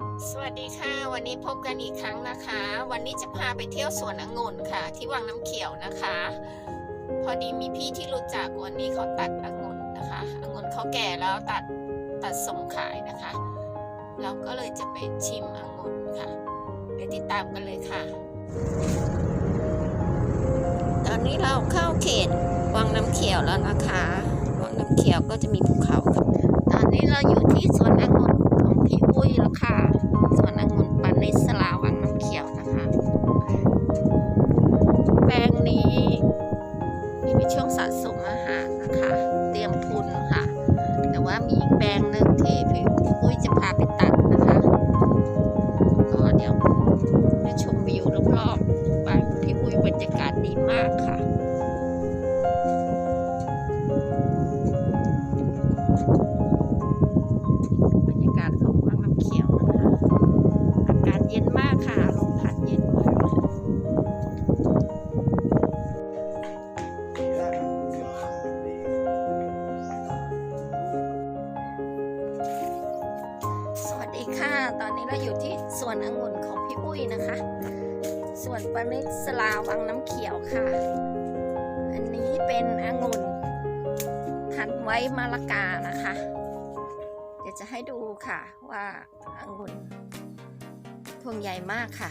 สวัสดีค่ะ วันนี้พบกันอีกครั้งนะคะ วันนี้จะพาไปเที่ยวสวนองุ่นค่ะ ที่วังน้ำเขียวนะคะ พอดีมีพี่ที่รู้จักวันนี้เขาตัดองุ่นนะคะองุ่นเขาแก่แล้วตัดตัดส่งขายนะคะ เราก็เลยจะไปชิมองุ่นค่ะไปติดตามกันเลยค่ะ ตอนนี้เราเข้าเขตวังน้ำเขียวแล้วนะคะ วังน้ำเขียวก็จะมีภูเขาตอนนี้เราอยู่ที่สวนองุ่น ส ตอนนี้เราอยู่ที่สวนองุ่นของพี่อุ้ยนะคะสวนปนิสลาวังน้ำเขียวค่ะ อันนี้เป็นองุ่นพันไว้มะละกานะคะ เดี๋ยวจะให้ดูค่ะว่าองุ่นพวงใหญ่มากค่ะ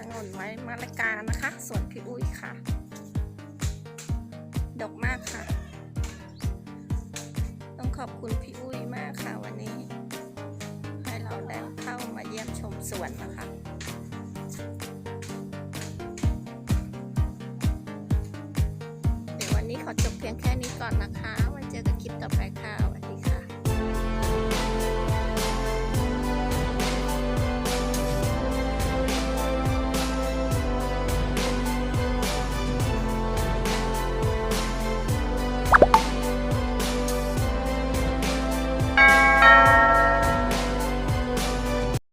องุ่นไว้มะละกานะคะสวนพี่อุ้ยค่ะ ดกมากค่ะ ต้องขอบคุณพี่ สวนนะคะเดี๋ยววันนี้ขอจบเพียงแค่นี้ก่อนนะคะ